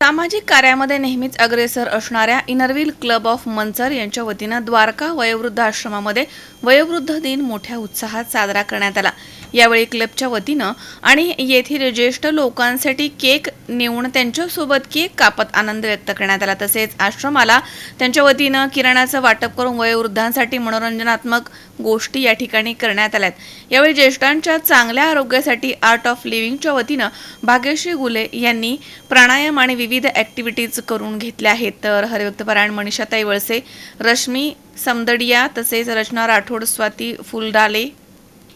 सामाजिक कार्यामध्ये नेहमीच अग्रेसर असणाऱ्या इनरव्हील क्लब ऑफ मंचर यांच्या वतीनं द्वारका वयोवृद्ध आश्रमामध्ये वयोवृद्ध दिन मोठ्या उत्साहात साजरा करण्यात आला. यावेळी क्लबच्या वतीनं आणि येथील ज्येष्ठ लोकांसाठी केक नेऊन त्यांच्यासोबत केक कापत आनंद व्यक्त करण्यात आला. तसेच आश्रमाला त्यांच्या वतीनं किराणाचं वाटप करून वयोवृद्धांसाठी मनोरंजनात्मक गोष्टी या ठिकाणी करण्यात आल्यात. यावेळी ज्येष्ठांच्या चांगल्या आरोग्यासाठी आर्ट ऑफ लिव्हिंगच्या वतीनं भाग्यश्री गुले यांनी प्राणायाम आणि विविध ॲक्टिव्हिटीज करून घेतल्या आहेत. तर हरिभक्तपरायण मनीषाताई वळसे रश्मी समदडिया तसेच रचना राठोड स्वाती फुलडाले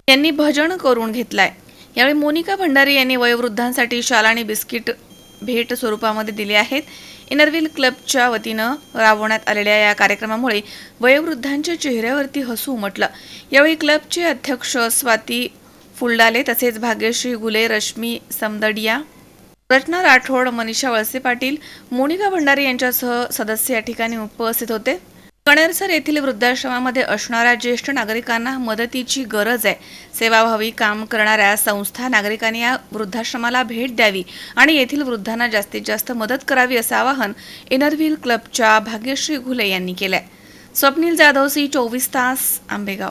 यांनी भजन करून घेतलाय. यावेळी मोनिका भंडारी यांनी वयोवृद्धांसाठी शाल आणि बिस्किट भेट स्वरूपामध्ये दिले आहेत. इनरव्हील क्लबच्या वतीनं राबवण्यात आलेल्या या कार्यक्रमामुळे वयोवृद्धांच्या चेहऱ्यावरती हसू उमटलं. यावेळी क्लबचे अध्यक्ष स्वाती फुलडाले तसेच भाग्यश्री गुले रश्मी समदडिया रचना राठोड मनीषा वळसे पाटील मोनिका भंडारी यांच्यासह सदस्य या ठिकाणी उपस्थित होते. कणेरसर येथील वृद्धाश्रमामध्ये असणाऱ्या ज्येष्ठ नागरिकांना मदतीची गरज आहे. सेवाभावी काम करणाऱ्या संस्था नागरिकांनी या वृद्धाश्रमाला भेट द्यावी आणि येथील वृद्धांना जास्तीत जास्त मदत करावी असं आवाहन इनरव्हील क्लबच्या भाग्यश्री घुले यांनी केलंय. स्वप्नील जाधव सी चोवीस तास आंबेगाव.